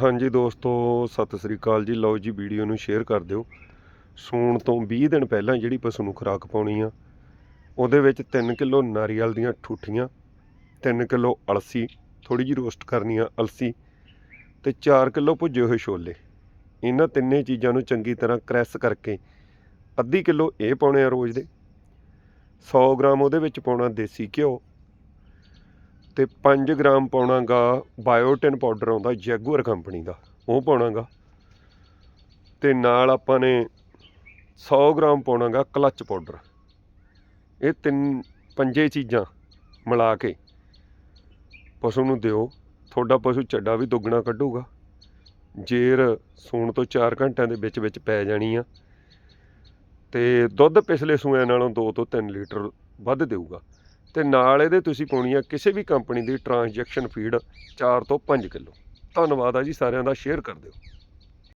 ਹਾਂਜੀ ਦੋਸਤੋ, ਸਤਿ ਸ੍ਰੀ ਅਕਾਲ ਜੀ। ਲਓ ਜੀ, ਵੀਡੀਓ ਨੂੰ ਸ਼ੇਅਰ ਕਰ ਦਿਓ। ਸੂਣ ਤੋਂ 20 ਦਿਨ ਪਹਿਲਾਂ ਜਿਹੜੀ ਪਸ਼ੂ ਨੂੰ ਖੁਰਾਕ ਪਾਉਣੀ ਆ, ਉਹਦੇ ਵਿੱਚ 3 ਕਿਲੋ ਨਾਰੀਅਲ ਦੀਆਂ ਠੂਠੀਆਂ 3 ਕਿਲੋ ਅਲਸੀ ਥੋੜੀ ਜਿਹੀ ਰੋਸਟ ਕਰਨੀ ਆ ਅਲਸੀ ਤੇ 4 ਕਿਲੋ ਭੁੱਜੇ ਹੋਏ ਛੋਲੇ। ਇਹਨਾਂ ਤਿੰਨੇ ਚੀਜ਼ਾਂ ਨੂੰ ਚੰਗੀ ਤਰ੍ਹਾਂ ਕ੍ਰੈਸ਼ ਕਰਕੇ ਅੱਧੀ ਕਿਲੋ ਇਹ ਪਾਉਣੇ ਆ ਰੋਜ਼ ਦੇ। 100 ਗ੍ਰਾਮ ਉਹਦੇ ਵਿੱਚ ਪਾਉਣਾ ਦੇਸੀ ਘਿਓ ਤੇ 5 ਗ੍ਰਾਮ ਪਾਉਣਾਗਾ ਬਾਇਓਟਿਨ ਪਾਊਡਰ ਆਉਂਦਾ ਜੈਗੂਅਰ ਕੰਪਨੀ ਦਾ, ਉਹ ਪਾਉਣਾਗਾ। ਤੇ ਨਾਲ ਆਪਾਂ ਨੇ 100 ਗ੍ਰਾਮ ਪਾਉਣਾਗਾ ਕਲਚ ਪਾਊਡਰ। ਇਹ ਤਿੰਨ, ਪੰਜੇ ਚੀਜ਼ਾਂ ਮਿਲਾ ਕੇ ਪਸ਼ੂ ਨੂੰ ਦਿਓ। ਤੁਹਾਡਾ ਪਸ਼ੂ ਚੱਡਾ ਵੀ ਦੁੱਗਣਾ ਕੱਢੂਗਾ। ਜੇਰ ਸੂਣ ਤੋਂ 4 ਘੰਟਿਆਂ ਦੇ ਵਿੱਚ ਵਿੱਚ ਪੈ ਜਾਣੀ ਆ। ਤੇ ਦੁੱਧ ਪਿਛਲੇ ਸੂਆਂ ਨਾਲੋਂ 2 ਤੋਂ 3 ਲੀਟਰ ਵੱਧ ਦੇਊਗਾ। ਤੇ ਨਾਲ ਇਹਦੇ ਤੁਸੀਂ ਪਾਉਣੀ ਆ ਕਿਸੇ ਵੀ ਕੰਪਨੀ ਦੀ ਟ੍ਰਾਂਜੈਕਸ਼ਨ ਫੀਡ 4 ਤੋਂ 5 ਕਿਲੋ। ਧੰਨਵਾਦ ਆ ਜੀ ਸਾਰਿਆਂ ਦਾ ਸ਼ੇਅਰ ਕਰ ਦਿਓ।